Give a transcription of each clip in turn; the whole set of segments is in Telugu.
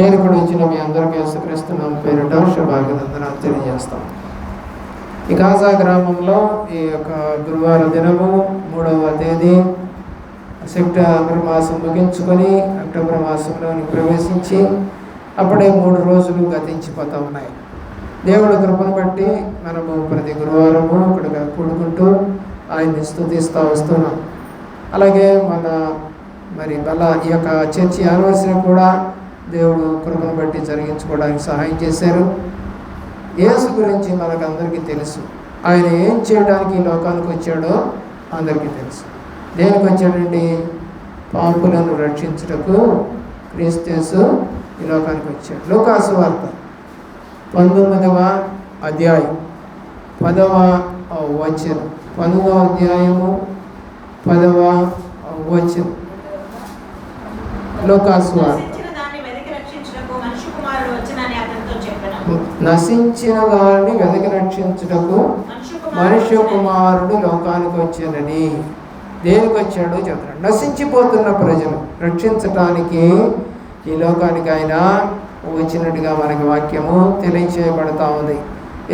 చేరుకుని ఇచ్చిన మీ అందరికీ యేసుక్రీస్తున్నాం పేరిట శుభాభినందనాలు తెలియజేస్తాం. ఈ గాజా గ్రామంలో ఈ యొక్క గురువార దినము మూడవ తేదీ సెప్టెంబర్ మాసం ముగించుకొని అక్టోబర్ మాసంలోని ప్రవేశించి అప్పుడే మూడు రోజులు గతించిపోతూ ఉన్నాయి. దేవుడి కృపను బట్టి మనము ప్రతి గురువారము ఇక్కడ కూడుకుంటూ ఆయన్ని స్థుతిస్తూ వస్తున్నాం. అలాగే మన మరి మళ్ళా ఈ యొక్క చర్చి యానివర్సరీ కూడా దేవుడు కృపను బట్టి జరిగించుకోవడానికి సహాయం చేశారు. యేసు గురించి మనకు అందరికీ తెలుసు. ఆయన ఏం చేయడానికి ఈ లోకానికి వచ్చాడో అందరికీ తెలుసు. దేనికి వచ్చాడండి? పాపులను రక్షించుటకు క్రీస్తు ఈ లోకానికి వచ్చాడు. లోకాసు వార్త పంతొమ్మిదవ అధ్యాయం పదవ వచనం. పంతొమ్మిదవ అధ్యాయము పదవ వచనం. లోకాసు వార్త నశించిన దాన్ని వెతికి రక్షించుటకు మనిషి కుమారుడు వచ్చునని అతనితో చెప్పెను. నశించిన వారిని వెదకి రక్షించుటకు మనిషి మనుష్య కుమారుడు లోకానికి వచ్చానని దేనికి వచ్చాడో చెప్తున్నాడు నశించిపోతున్న ప్రజలు రక్షించటానికి ఈ లోకానికి ఆయన వచ్చినట్టుగా మనకి వాక్యము తెలియచేయబడతా ఉంది.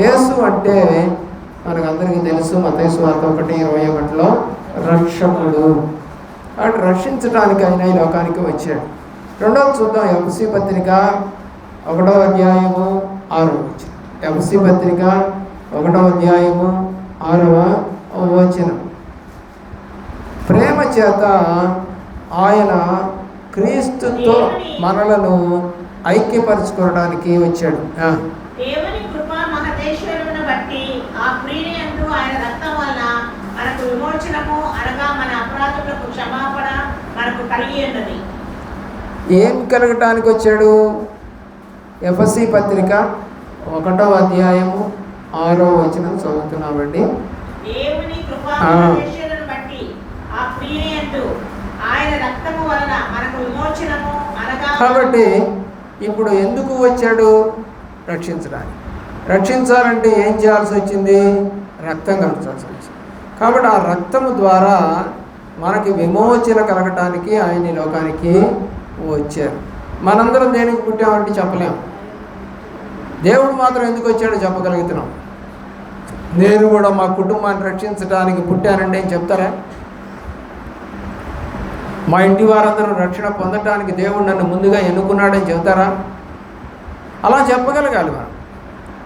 యేసు అంటే మనకందరికీ తెలుసు మతేసు వార్త ఒకటి ఇరవై ఒకటిలో రక్షకుడు. అటు రక్షించడానికి ఆయన ఈ లోకానికి వచ్చాడు. రెండవ చూద్దాం ఎంసీ పత్రిక ఒకటో అధ్యాయము ఆరో. వచనం ఎంసీ పత్రిక ఒకటో అధ్యాయము ఆరవ వచనం. ప్రేమ చేత ఆయన క్రీస్తుతో మనలను ఐక్యపరచుకోవడానికి వచ్చాడు. ఏం కలగటానికి వచ్చాడు? ఎఫ్ఎస్సి పత్రిక ఒకటో అధ్యాయము ఆరో వచనం చదువుతున్నామండి. కాబట్టి ఇప్పుడు ఎందుకు వచ్చాడు? రక్షించడానికి. రక్షించాలంటే ఏం చేయాల్సి వచ్చింది? రక్తం కలచాల్సి వచ్చింది. కాబట్టి ఆ రక్తము ద్వారా మనకి విమోచన కలగటానికి ఆయన లోకానికి వచ్చారు. మనందరం దేనికి పుట్టామంటే చెప్పలేం. దేవుడు మాత్రం ఎందుకు వచ్చాడో చెప్పగలుగుతున్నాం. నేను కూడా మా కుటుంబాన్ని రక్షించడానికి పుట్టానండి అని చెప్తారా? మా ఇంటి వారందరూ రక్షణ పొందటానికి దేవుడు నన్ను ముందుగా ఎన్నుకున్నాడని చెబుతారా అలా చెప్పగలగాలి మనం.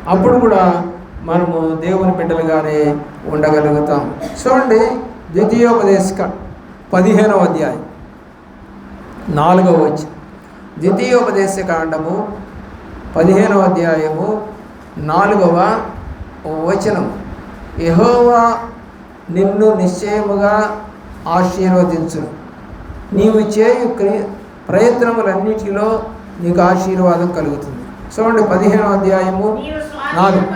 అప్పుడు కూడా మనము దేవుని బిడ్డలుగానే ఉండగలుగుతాం. చూడండి ద్వితీయోపదేశక పదిహేనవ అధ్యాయం. నాలుగవ వచ్చి ద్వితీయోపదేశ కాండము పదిహేనవ అధ్యాయము నాలుగవ వచనం యెహోవా నిన్ను నిశ్చయముగా ఆశీర్వదించును నీవు చేయు ప్రయత్నములన్నిటిలో నీకు ఆశీర్వాదం కలుగుతుంది చూడండి పదిహేనవ అధ్యాయము నాలుగు.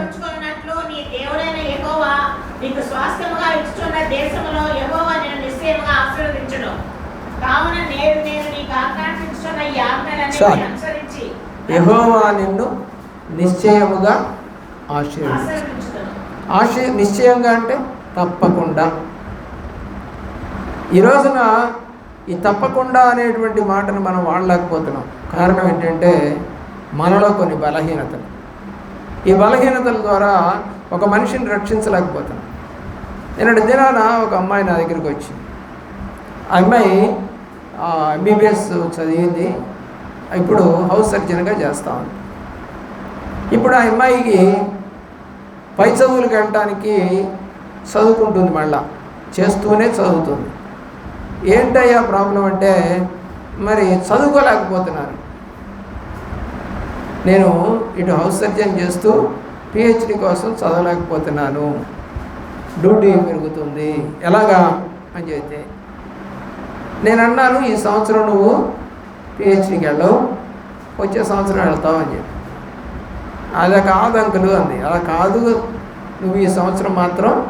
చాలు. యహోవా నిన్ను నిశ్చయముగా ఆశీర్వదిస్తాడు ఆశీ నిశ్చయంగా అంటే తప్పకుండా. ఈ రోజున ఈ తప్పకుండా అనేటువంటి మాటను మనం వాడలేకపోతున్నాం. కారణం ఏంటంటే మనలో కొన్ని బలహీనతలు. ఈ బలహీనతల ద్వారా ఒక మనిషిని రక్షించలేకపోతున్నాం. నిన్నటి దినాన ఒక అమ్మాయి నా దగ్గరికి వచ్చింది. ఆ అమ్మాయి ఎంబీబీఎస్ చదివింది. ఇప్పుడు హౌస్ సర్జన్గా చేస్తా ఉంది ఇప్పుడు ఆ అమ్మాయికి పై చదువులకు వెళ్ళటానికి చదువుకుంటుంది మళ్ళా. చేస్తూనే చదువుతుంది. ఏంటయ్యా ప్రాబ్లం అంటే మరి చదువుకోలేకపోతున్నారు. నేను ఇటు హౌస్ సర్జన్ చేస్తూ పిహెచ్డి కోసం చదవలేకపోతున్నాను. డ్యూటీ పెరుగుతుంది. ఎలాగా? అని చెప్తే నేను అన్నాను ఈ సంవత్సరం నువ్వు పిహెచ్డీకి వెళ్ళవు వచ్చే సంవత్సరం వెళ్తావు అని చెప్పి. అలా కాదు అంకులు అంది. అలా కాదు నువ్వు ఈ సంవత్సరం మాత్రం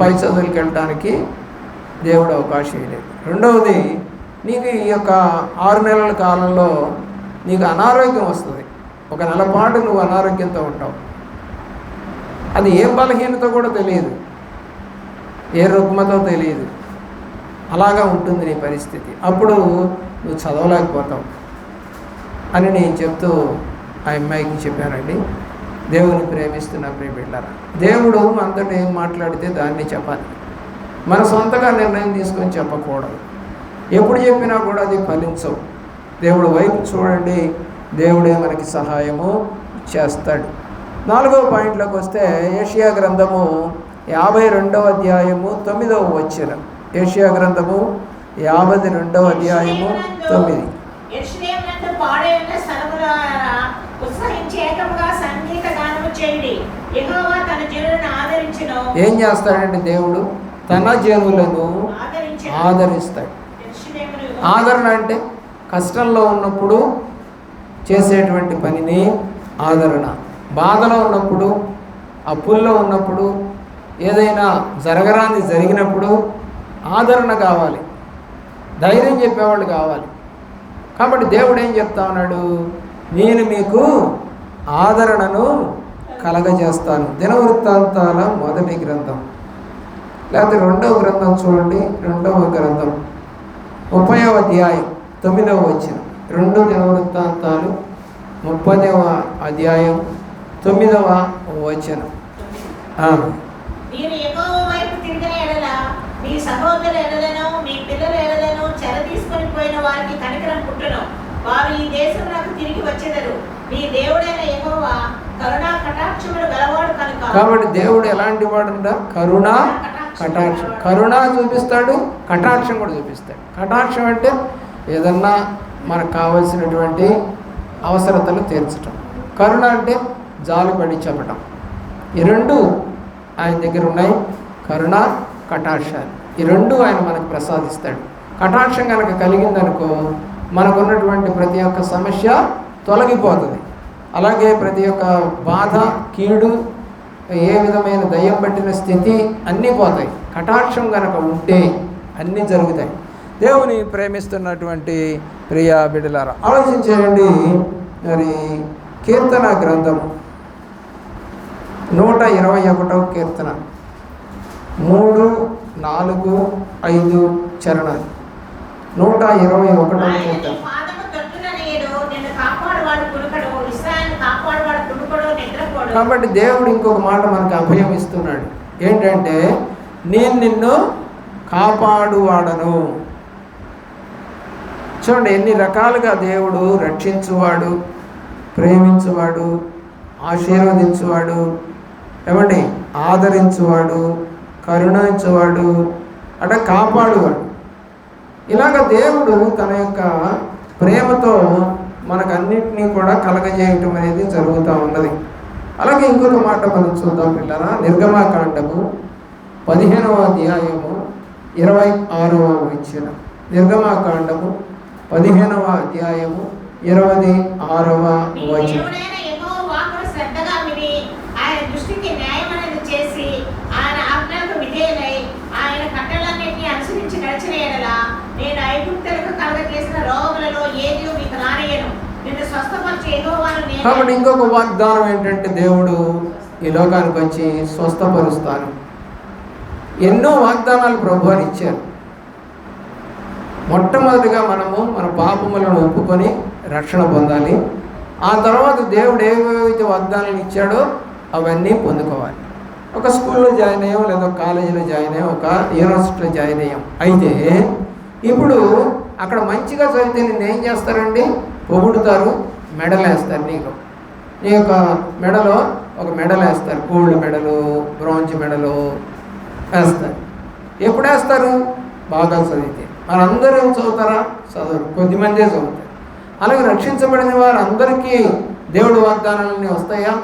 పై చదువులకు వెళ్ళటానికి దేవుడు అవకాశం ఇవ్వలేదు రెండవది నీకు ఈ యొక్క ఆరు నెలల కాలంలో నీకు అనారోగ్యం వస్తుంది. ఒక నెల పాటు నువ్వు అనారోగ్యంతో ఉంటావు. అది ఏ బలహీనత కూడా తెలియదు. ఏ రుగ్మతో తెలియదు. అలాగా ఉంటుంది నీ పరిస్థితి. అప్పుడు నువ్వు చదవలేకపోతావు అని నేను చెప్తూ ఆ అమ్మాయికి చెప్పానండి. దేవుని ప్రేమిస్తున్న ప్రేమిళ్ళారా దేవుడు మనతో ఏం మాట్లాడితే దాన్ని చెప్పాలి. మన సొంతగా నిర్ణయం తీసుకొని చెప్పకూడదు. ఎప్పుడు చెప్పినా కూడా అది ఫలించవు. దేవుడు వైపు చూడండి దేవుడే మనకి సహాయము చేస్తాడు. నాలుగవ పాయింట్లోకి వస్తే ఏషియా గ్రంథము యాభై రెండవ అధ్యాయము తొమ్మిదవ వచ్చిన ఏషియా గ్రంథము యాభై రెండవ అధ్యాయము తొమ్మిది. ఏం చేస్తాడంటే దేవుడు తన జనులను ఆదరిస్తాడు. ఆదరణ అంటే కష్టంలో ఉన్నప్పుడు చేసేటువంటి పనిని ఆదరణ. బాధలో ఉన్నప్పుడు అప్పుల్లో ఉన్నప్పుడు ఏదైనా జరగరాంది జరిగినప్పుడు ఆదరణ కావాలి. ధైర్యం చెప్పేవాళ్ళు కావాలి. కాబట్టి దేవుడు ఏం చెప్తా ఉన్నాడు? నేను మీకు ఆదరణను కలగజేస్తాను. దినవృత్తాంతాల మొదటి గ్రంథం. లేకపోతే రెండవ గ్రంథం చూడండి. రెండవ గ్రంథం. ముప్పైవ అధ్యాయం తొమ్మిదవ వచ్చిన రెండు దినవృత్తాంతాలు ముప్పదవ అధ్యాయం తొమ్మిదవ వచనం ఆ, మీరు యెహోవా వైపు తిరిగిన ఎడల సహోదరు ఎడలను మీ పిల్లలు ఎడలను చెర తీసుకొని పోయిన వారికి కనికరం పుట్టును వారు ఈ దేశం నాకు తిరిగి వచ్చేదరు. మీ దేవుడైన యహోవా కరుణా కటాక్షములు గలవాడు కనుక. కాబట్టి దేవుడు ఎలాంటి వాడుందా కరుణ కటాక్షం. కరుణ చూపిస్తాడు కటాక్షం కూడా చూపిస్తాడు. కటాక్షం అంటే ఏదన్నా మనకు కావలసినటువంటి అవసరతలు తీర్చటం. కరుణ అంటే జాలిపడి చెప్పటం. ఈ రెండు ఆయన దగ్గర ఉన్నాయి. కరుణ కటాక్షాలు. ఈ రెండు ఆయన మనకు ప్రసాదిస్తాడు. కటాక్షం కనుక కలిగిందనుకో మనకున్నటువంటి ప్రతి ఒక్క సమస్య తొలగిపోతుంది. అలాగే ప్రతి ఒక్క బాధ కీడు ఏ విధమైన దయ్యం పట్టిన స్థితి అన్నీ పోతాయి. కటాక్షం కనుక ఉంటే అన్నీ జరుగుతాయి. దేవుని ప్రేమిస్తున్నటువంటి ప్రియా బిడ్డలారా ఆలోచించేయండి. మరి కీర్తన గ్రంథము నూట ఇరవై ఒకటవ కీర్తన. మూడు నాలుగు ఐదు చరణాలు. నూట ఇరవై ఒకటవ ఆయన నీ కీర్తన పాదము తొట్టుననేడు నిన్ను కాపాడువాడు కునుకడు. ఇస్రాయల్ని కాపాడువాడు కునుకడు నిద్రపోడు. కాబట్టి దేవుడు ఇంకొక మాట మనకు అభయం ఇస్తున్నాడు. ఏంటంటే నేను నిన్ను కాపాడువాడను. చూడండి ఎన్ని రకాలుగా దేవుడు రక్షించువాడు ప్రేమించువాడు ఆశీర్వదించువాడు ఏమండి ఆదరించువాడు కరుణించేవాడు అంటే కాపాడువాడు. ఇలాగ దేవుడు తన యొక్క ప్రేమతో మనకన్నిటినీ కూడా కలగజేయటం అనేది జరుగుతూ ఉన్నది. అలాగే ఇంకొక మాట మనం చూద్దాం పిల్లరా. నిర్గమాకాండము పదిహేనవ అధ్యాయము ఇరవై ఆరవ వచ్చిన. నిర్గమాకాండము పదిహేనవ అధ్యాయము ఇరవై ఆరవ వచ్చిన వచనం నేను ఐగుప్తులకు కలగజేసిన రోగులలో ఏది మీకు రానియను నిన్ను స్వస్థపరిచే యెహోవాను కాబట్టి ఇంకొక వాగ్దానం ఏంటంటే దేవుడు ఈ లోకానికి వచ్చి స్వస్థపరుస్తాను ఎన్నో వాగ్దానాలు ప్రభు అని ఇచ్చారు. మొట్టమొదటిగా మనము మన పాపములను ఒప్పుకొని రక్షణ పొందాలి. ఆ తర్వాత దేవుడు ఏవేవైతే వాగ్దానాలు ఇచ్చాడో అవన్నీ పొందుకోవాలి. ఒక స్కూల్లో జాయిన్ అయ్యాం లేదా కాలేజీలో జాయిన్ అయ్యాం ఒక యూనివర్సిటీలో జాయిన్ అయ్యాం. అయితే ఇప్పుడు అక్కడ మంచిగా చదివితే నిన్ను ఏం చేస్తారండి? పొగుడుతారు మెడల్ వేస్తారు నీకు. నీ యొక్క మెడలో ఒక మెడల్ వేస్తారు గోల్డ్ మెడలు బ్రాంజ్ మెడలు వేస్తారు. ఎప్పుడు వేస్తారు? బాగా చదివితే. మరి అందరూ చదువుతారా? చదవరు. కొద్దిమందే చదువుతారు. అలాగే రక్షించబడిన వారు అందరికీ దేవుడు వాగ్దానాలన్నీ వస్తాయా?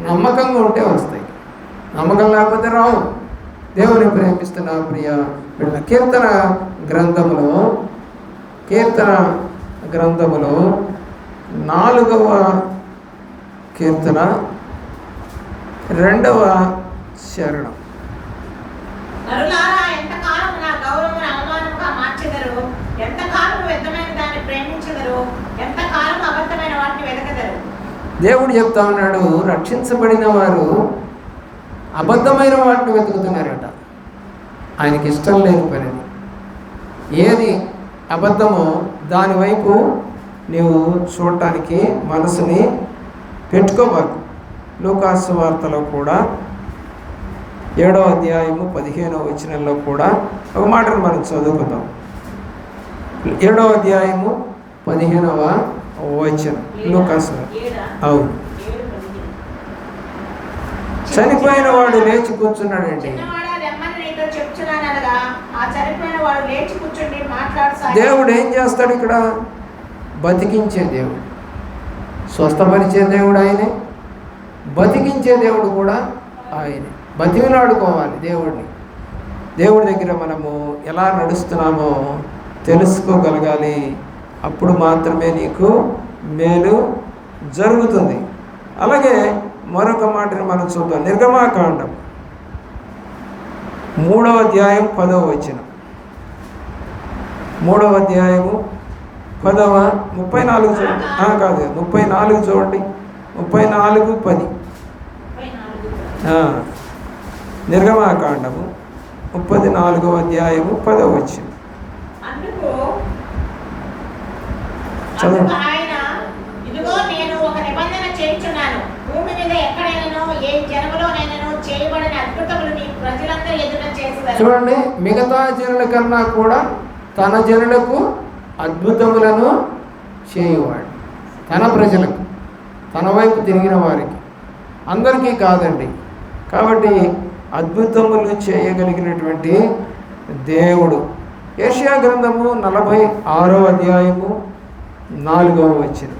నమ్మకంగా ఉంటే వస్తాయి. నమ్మకం లేకపోతే రావు. దేవుని ప్రేమిస్తున్నా ప్రియ కీర్తన గ్రంథములో కీర్తన గ్రంథములో నాలుగవ కీర్తన రెండవ శరణం. దేవుడు చెప్తా ఉన్నాడు రక్షించబడిన వారు అబద్ధమైన వాటిని వెతుకుతున్నారట ఆయనకి ఇష్టం లేని పని. ఏది అబద్ధమో దాని వైపు నీవు చూడటానికి మనసుని పెట్టుకోబాకు లూకాసు వార్తలో కూడా ఏడో అధ్యాయము పదిహేనో వచనంలో కూడా ఒక మాటను మనం చదువుకుందాం ఏడో అధ్యాయము పదిహేనవ వచనం లూకాసు? అవును. చనిపోయిన వాడు లేచి కూర్చున్నాడండి దేవుడు ఏం చేస్తాడు ఇక్కడ? బతికించే దేవుడు. స్వస్థపరిచే దేవుడు ఆయనే. బతికించే దేవుడు కూడా ఆయనే. బతిమిలాడుకోవాలి దేవుడిని. దేవుడి దగ్గర మనము ఎలా నడుస్తున్నామో తెలుసుకోగలగాలి. అప్పుడు మాత్రమే నీకు మేలు జరుగుతుంది. అలాగే మరొక మాటని మనం చూద్దాం. నిర్గమాకాండం. మూడవ అధ్యాయం పదవ వచనం. మూడవ అధ్యాయము పదవ ముప్పై నాలుగు చూడండి కాదు ముప్పై నాలుగు చూడండి. ముప్పై నాలుగు పది. ముప్పై నిర్గమాకాండము ముప్పది నాలుగవ అధ్యాయము పదవ వచ్చింది చదవండి. చూడండి మిగతా జనుల కన్నా కూడా తన జనులకు అద్భుతములను చేయవాడు. తన ప్రజలకు తన వైపు తిరిగిన వారికి. అందరికీ కాదండి. కాబట్టి అద్భుతములు చేయగలిగినటువంటి దేవుడు. ఏషియా గ్రంథము నలభై ఆరో అధ్యాయము నాలుగవ వచ్చిన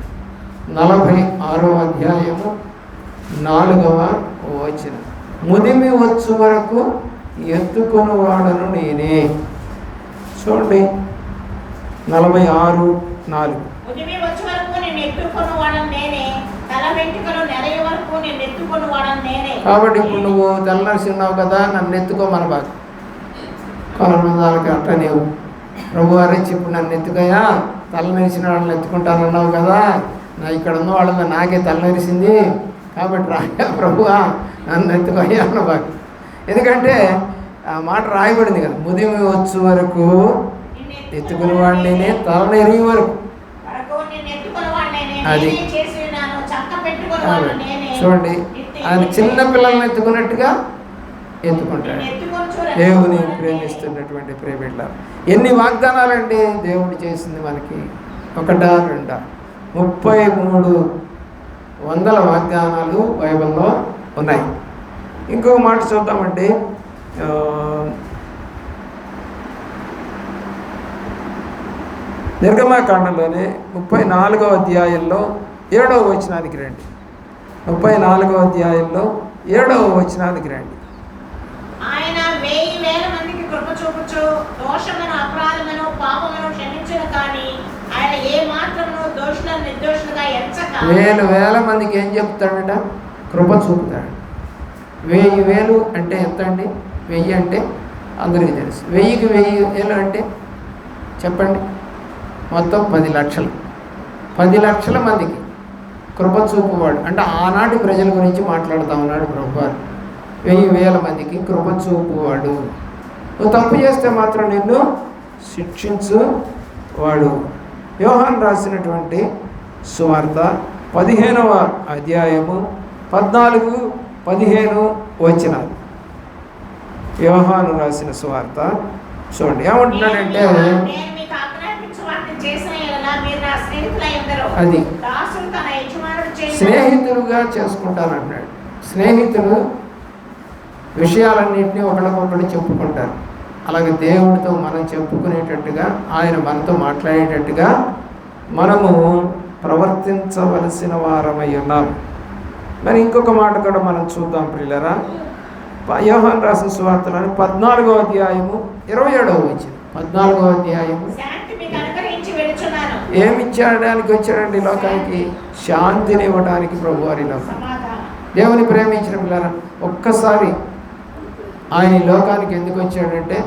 నలభై ఆరో అధ్యాయము నాలుగవ వచ్చిన ముదిమి వచ్చు వరకు ఎత్తుకొని వాడను నేనే. చూడండి నలభై ఆరు నాలుగు కాబట్టి ఇప్పుడు నువ్వు తెల్లనరిసి ఉన్నావు కదా నన్ను ఎత్తుకోమని బాగా కొలమందాలకి అట్ట నీవు ప్రభు వారించి ఇప్పుడు నన్ను ఎత్తుకయ్యా తలనరిసిన వాళ్ళని ఎత్తుకుంటానన్నావు కదా నా ఇక్కడ ఉన్న వాళ్ళని నాకే తలనరిసింది కాబట్టి రాయా ప్రభువా నన్ను ఎత్తుకోయ్యా అన్న బాగా ఎందుకంటే ఆ మాట రాయబడింది కదా ముదిమి వచ్చు వరకు ఎత్తుకుని వాడిని తలనెరిగి వరకు వరకు. అది. చూడండి అది ఆయన చిన్న పిల్లల్ని ఎత్తుకున్నట్టుగా ఎత్తుకుంటాడు. దేవుని ప్రేమిస్తున్నటువంటి ప్రేమిళ్ళ ఎన్ని వాగ్దానాలండి దేవుడు చేసింది మనకి? ఒకటా రెండా? ముప్పై మూడు వందల వాగ్దానాలు బైబిల్లో ఉన్నాయి. ఇంకొక మాట చూద్దామండి. నిర్గమాకాండంలోనే ముప్పై నాలుగో అధ్యాయంలో ఏడవ వచనానికి రండి. ముప్పై నాలుగో అధ్యాయంలో ఏడవ వచనానికి రండి. ఆయన వేల మందికి కృప చూపుచు దోషమును అపరాధమును పాపమును క్షమించును కానీ ఆయన ఏ మాత్రమును దోషులను నిర్దోషులుగా ఎంచక. వేలు వేల మందికి ఏం చెప్తాడట? కృప చూపుతాడు. వెయ్యి వేలు అంటే ఎంత అండి? వెయ్యి అంటే అందరికీ తెలుసు. వెయ్యికి వెయ్యి వేలు అంటే చెప్పండి. మొత్తం పది లక్షలు. పది లక్షల మందికి కృప చూపువాడు అంటే ఆనాటి ప్రజల గురించి మాట్లాడుతూ ఉన్నాడు ప్రభువారు. వెయ్యి వేల మందికి కృప చూపువాడు నువ్వు తప్పు చేస్తే మాత్రం నిన్ను శిక్షించు వాడు. యోహాన్ రాసినటువంటి సువార్త పదిహేనవ అధ్యాయము పద్నాలుగు పదిహేను వచనాలు. యోహాను రాసిన సువార్త చూడండి. ఏమంటున్నాడంటే అది. స్నేహితులుగా చేసుకుంటానన్నాడు స్నేహితులు విషయాలన్నింటినీ ఒకరికొకరు చెప్పుకుంటారు. అలాగే దేవుడితో మనం చెప్పుకునేటట్టుగా ఆయన మనతో మాట్లాడేటట్టుగా మనము ప్రవర్తించవలసిన వారమై ఉన్నాం. మరి ఇంకొక మాట కూడా మనం చూద్దాం ప్రియులరా. ప- యోహాన్ రాసిన సువార్తలని పద్నాలుగో అధ్యాయము ఇరవై ఏడవ వచ్చింది పద్నాలుగో అధ్యాయము. శాంతి మీకు అనుగ్రహించి వెళుచున్నాను ఏమి ఇచ్చేయడానికి వచ్చాడండి లోకానికి? శాంతిని ఇవ్వడానికి ప్రభు వారి లోకం. దేవుని ప్రేమించిన పిల్లల ఒక్కసారి ఆయన లోకానికి ఎందుకు వచ్చాడంటే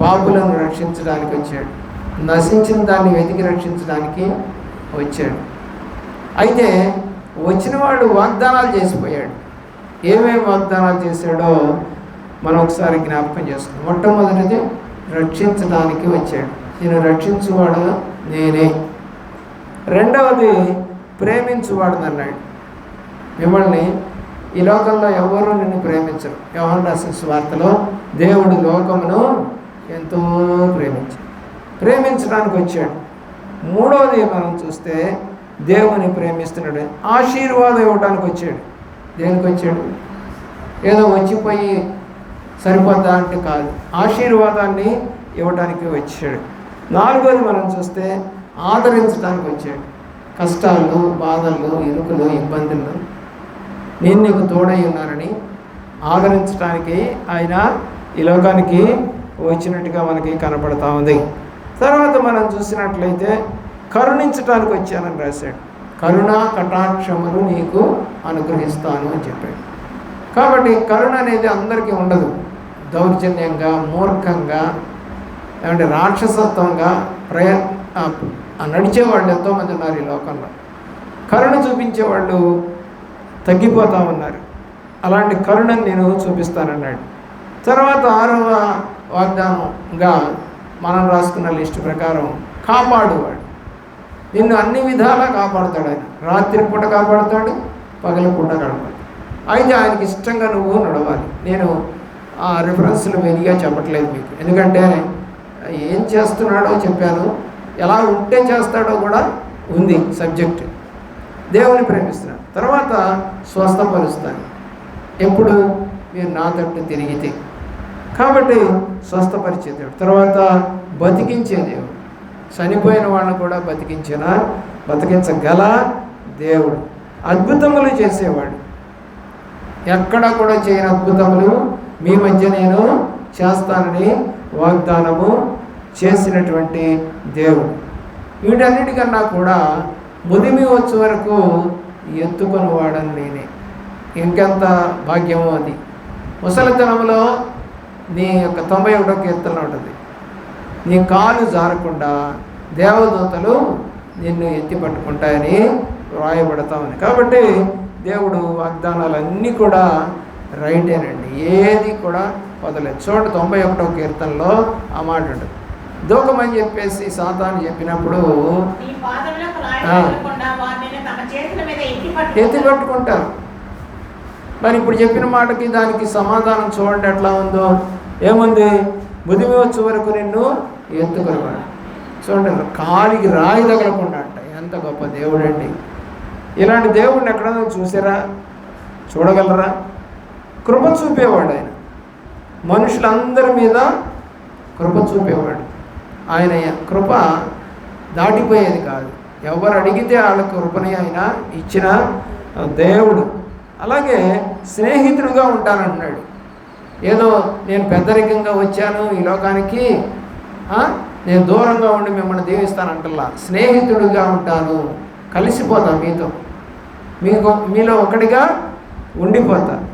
పాపులను రక్షించడానికి వచ్చాడు. నశించిన దాన్ని వెతికి రక్షించడానికి వచ్చాడు. అయితే వచ్చినవాడు వాగ్దానాలు చేసిపోయాడు. ఏమేమి వాగ్దానాలు చేశాడో మనం ఒకసారి జ్ఞాపకం చేసుకుందాం. మొట్టమొదటిది రక్షించడానికి వచ్చాడు. నేను రక్షించువాడు నేనే. రెండవది ప్రేమించువాడు అన్నాడు. మిమ్మల్ని ఈ లోకంలో ఎవరు నిన్ను ప్రేమించరు. యోహన్ రాసిన స్వార్థలో దేవుడు లోకమును ఎంతో ప్రేమించాడు. ప్రేమించడానికి వచ్చాడు. మూడవది మనం చూస్తే దేవుని ప్రేమిస్తున్నాడు. ఆశీర్వాదం ఇవ్వడానికి వచ్చాడు. దేనికి వచ్చాడు? ఏదో వచ్చిపోయి సరిపోద్దా అంటే కాదు. ఆశీర్వాదాన్ని ఇవ్వడానికి వచ్చాడు. నాలుగోది మనం చూస్తే ఆదరించడానికి వచ్చాడు. కష్టాలు బాధలు ఇరుకులు ఇబ్బందులు నేను నీకు తోడై ఉన్నానని ఆదరించడానికి ఆయన ఈ లోకానికి వచ్చినట్టుగా మనకి కనపడతా ఉంది. తర్వాత మనం చూసినట్లయితే కరుణించడానికి వచ్చానని రాశాడు. కరుణ కటాక్షములు నీకు అనుగ్రహిస్తాను అని చెప్పాడు. కాబట్టి కరుణ అనేది అందరికీ ఉండదు. దౌర్జన్యంగా మూర్ఖంగా ఏమంటే రాక్షసత్వంగా ప్రయ నడిచే వాళ్ళు ఎంతోమంది ఉన్నారు ఈ లోకంలో. కరుణ చూపించేవాళ్ళు తగ్గిపోతా ఉన్నారు. అలాంటి కరుణను నేను చూపిస్తానన్నాడు. తర్వాత ఆరవ వాగ్దానంగా మనం రాసుకున్న లిస్టు ప్రకారం కాపాడువాడు. నిన్ను అన్ని విధాలా కాపాడుతాడు ఆయన. రాత్రి పూట కాపాడుతాడు పగల పూట కాపాడు అయితే ఆయనకి ఇష్టంగా నువ్వు నడవాలి. నేను ఆ రిఫరెన్స్లు మెయిన్గా చెప్పట్లేదు మీకు. ఎందుకంటే ఏం చేస్తున్నాడో చెప్పాను. ఎలా ఉంటే చేస్తాడో కూడా ఉంది సబ్జెక్ట్ దేవుని ప్రేమిస్తున్నాడు. తర్వాత స్వస్థపరుస్తాను ఎప్పుడు? మీరు నా తట్టు తిరిగితే. కాబట్టి స్వస్థపరిచే దేవుడు తర్వాత బతికించే దేవుడు. చనిపోయిన వాళ్ళని కూడా బతికించిన బతికించగల దేవుడు. అద్భుతములు చేసేవాడు. ఎక్కడ కూడా చేయని అద్భుతములు మీ మధ్య నేను చేస్తానని వాగ్దానము చేసినటువంటి దేవుడు. వీటన్నిటికన్నా కూడా ముదిమి వచ్చే వరకు ఎత్తుకొని వాడని నేనే. ఇంకెంత భాగ్యమో అది. ముసలితనంలో నీ యొక్క తొంభై ఒకటో కీర్తన ఉంటుంది. నీ కాలు జారకుండా దేవదూతలు నిన్ను ఎత్తి పట్టుకుంటాయని వ్రాయబడతా ఉంది. కాబట్టి దేవుడు వాగ్దానాలన్నీ కూడా రైటేనండి ఏది కూడా వదలేదు చూడండి తొంభై ఒకటో కీర్తనలో ఆ మాట ఉంటుంది. దూకమని చెప్పేసి సాతాను చెప్పినప్పుడు ఎత్తి పట్టుకుంటారు. మరి ఇప్పుడు చెప్పిన మాటకి దానికి సమాధానం చూడండి ఎట్లా ఉందో. ఏముంది? బుదిమి వచ్చే వరకు నిన్ను ఎత్తుకునేవాడు చూడండి కాలికి రాయి తగలకుండా అంట. ఎంత గొప్ప దేవుడండి. ఇలాంటి దేవుడిని ఎక్కడైనా చూసారా? చూడగలరా? కృప చూపేవాడు ఆయన. మనుషులందరి మీద కృప చూపేవాడు. ఆయన కృప దాటిపోయేది కాదు. ఎవరు అడిగితే వాళ్ళ కృపని ఆయన ఇచ్చిన దేవుడు. అలాగే స్నేహితుడుగా ఉంటానంటున్నాడు. ఏదో నేను పెద్దరికంగా వచ్చాను ఈ లోకానికి నేను దూరంగా ఉండి మిమ్మల్ని దీవిస్తానంటల్లా స్నేహితుడిగా ఉంటాను. కలిసిపోతా మీతో. మీకు మీలో ఒకటిగా ఉండిపోతా.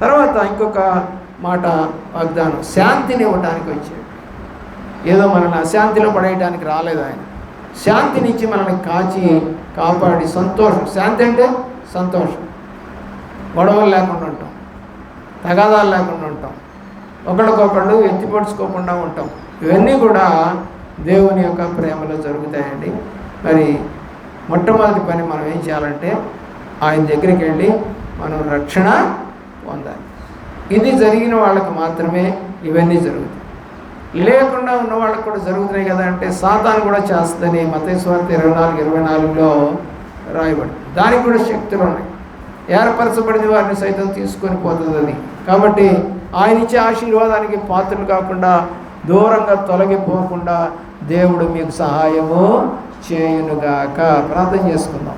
తర్వాత ఇంకొక మాట వాగ్దానం. శాంతిని ఇవ్వడానికి వచ్చాడు. ఏదో మనల్ని అశాంతిలో పడేయడానికి రాలేదు ఆయన. శాంతినిచ్చి మనల్ని కాచి కాపాడి సంతోషం. శాంతి అంటే సంతోషం. గొడవలు లేకుండా ఉంటాం. తగాదాలు లేకుండా ఉంటాం. ఒకరికొకళ్ళు ఎత్తిపడుచుకోకుండా ఉంటాం. ఇవన్నీ కూడా దేవుని యొక్క ప్రేమలో జరుగుతాయండి. మరి మొట్టమొదటి పని మనం ఏం చేయాలంటే ఆయన దగ్గరికి వెళ్ళి మనం రక్షణ పొందాలి. ఇది జరిగిన వాళ్ళకి మాత్రమే ఇవన్నీ జరుగుతాయి. లేకుండా ఉన్న వాళ్ళకి కూడా జరుగుతున్నాయి కదా అంటే సాతాను కూడా చేస్తుందని మతేశ్వార్త ఇరవై నాలుగు ఇరవై నాలుగులో రాయబడింది. దానికి కూడా శక్తులు ఉన్నాయి. ఏర్పరచబడిన వారిని సైతం తీసుకొని పోతుంది అది కాబట్టి ఆయన ఇచ్చే ఆశీర్వాదానికి పాత్రలు కాకుండా దూరంగా తొలగిపోకుండా దేవుడు మీకు సహాయము చేయునుగాక. ప్రార్థన చేసుకుందాం.